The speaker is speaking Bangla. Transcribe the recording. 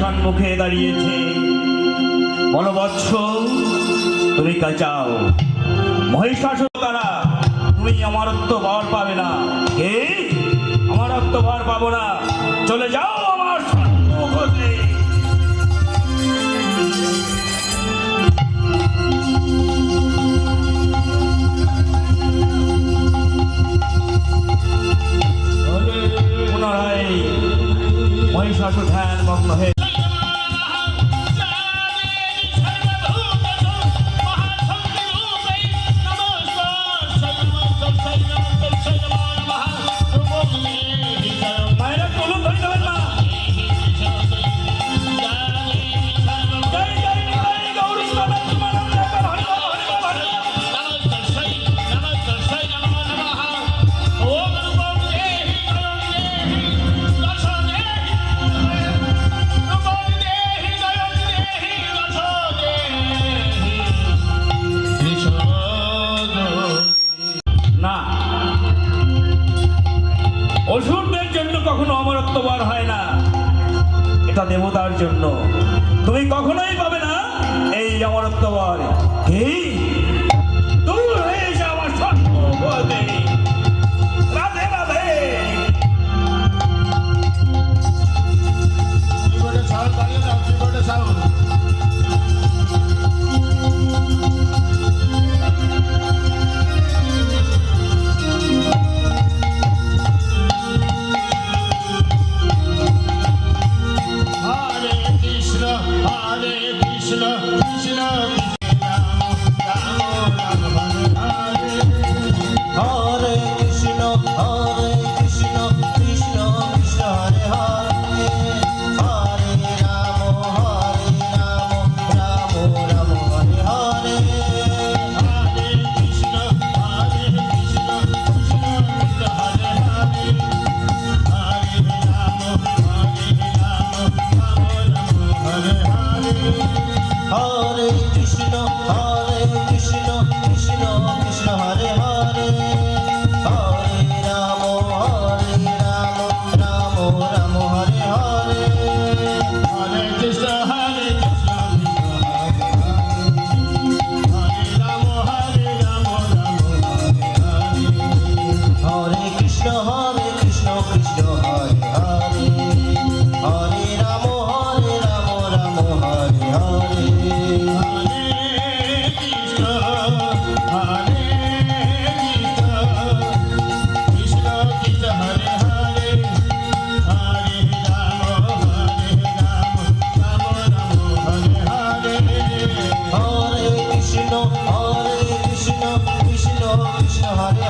সম্মুখে দাঁড়িয়েছে। বনবৎস তুমি কাঁচাও মহিষাসুর তারা তুমি আমারত্ব তো বল পাবে না। কে favorable. কখনো অমরত্ব বার হয় না। এটা দেবতার জন্য। তুমি কখনোই পাবে না এই অমরত্ব বার। কি